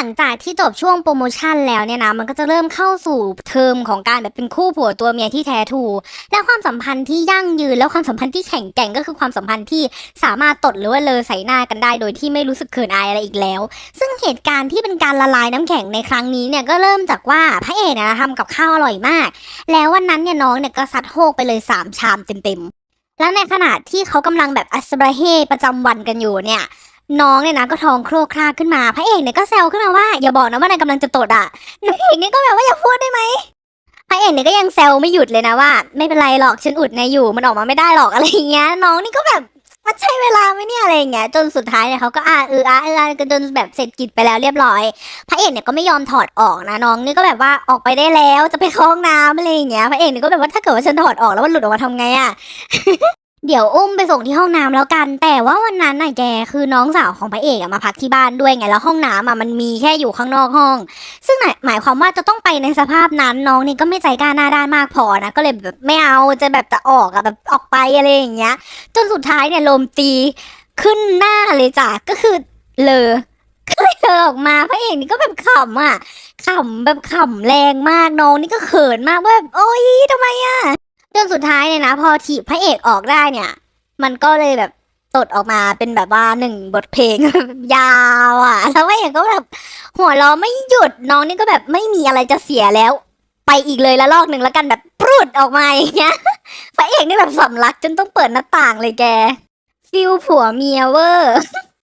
ลังจากที่จบช่วงโปรโมชั่นแล้วเนี่ยนะมันก็จะเริ่มเข้าสู่เทอมของการแบบเป็นคู่ผัวตัวเมียที่แท้ทูและความสัมพันธ์ที่ยั่งยืน แล้วความสัมพันธ์ที่แข็งแกร่งก็คือความสัมพันธ์ที่สามารถตดหรือว่าเลอใส่หน้ากันได้ โดยที่ไม่รู้สึกเขินอายอะไรอีกแล้ว ซึ่งเหตุการณ์ที่เป็นการละลายน้ำแข็งในครั้งนี้เนี่ยก็เริ่มจากว่าพระเอกเนะทำกับข้าวอร่อยมาก แล้ววันนั้นเนี่ยน้องเนี่ยก็ซัดโฮกไปเลยสามชามเต็มๆแล้วในขณะที่เขากำลังแบบอัสบราเฮประจำวันกันอยู่เนี่ย น้องเนี่ยนะก็ท้องโครกคราขึ้นมาพระเอกเนี่ยก็แซวขึ้นมาว่าอย่าบอกนะว่านายกำลังจะตดอะนางเอกเนี่ยก็แบบว่าอย่าพูดได้ไหมพระเอกเนี่ยก็ยังแซวไม่หยุดเลยนะว่า ไม่เป็นไรหรอกฉันอุดนายอยู่มันออกมาไม่ได้หรอกอะไรอย่างเงี้ยน้องนี่ก็แบบมันใช่เวลาไหมเนี่ยอะไรอย่างเงี้ยจนสุดท้ายเนี่ยเขาก็อ่าเอออ่าเอออ่ากันจนแบบเสร็จกิจไปแล้วเรียบร้อย พระเอกเนี่ยก็ไม่ยอมถอดออกนะน้องนี่ก็แบบว่าออกไปได้แล้วจะไปเข้าห้องน้ำอะไรอย่างเงี้ยพระเอกเนี่ยก็แบบว่าถ้าเกิดว่าฉันถอดออกแล้วมันหลุดออกมาทำไงอะ เดี๋ยวอุ้มไปส่งที่ห้องน้ำแล้วกัน แต่ว่าวันนั้นน่ะแกคือน้องสาวของพระเอกอะมาพักที่บ้านด้วยไงแล้วห้องน้ำอะมันมีแค่อยู่ข้างนอกห้อง ซึ่งหมายหมายความว่าจะต้องไปในสภาพนั้นน้องนี่ก็ไม่ใจกล้าหน้าด้านมากพอนะก็เลยแบบไม่เอาจะแบบจะออกอะแบบออกไปอะไรอย่างเงี้ย จนสุดท้ายเนี่ยลมตีขึ้นหน้าเลยจ้ะก็คือเลอก็เลยเลอออกมาพระเอกนี่ก็แบบขำอะขำแบบขำแรงมากน้องนี่ก็เขินมากว่าแบบโอ๊ยทำไมอะ จนสุดท้ายเนี่ยนะ พอถีบพระเอกออกได้เนี่ย มันก็เลยแบบตดออกมาเป็นแบบว่าหนึ่งบทเพลง ยาวอะ แล้วพระเอกก็แบบหัวเราะไม่หยุดน้องนี่ก็แบบไม่มีอะไรจะเสียแล้ว ไปอีกเลยละลอกหนึ่งแล้วกันแบบปรุดออกมาอย่างเงี้ยพระเอกนี่แบบสำลักจนต้องเปิดหน้าต่างเลยแกฟิลผัวเมียเวอร์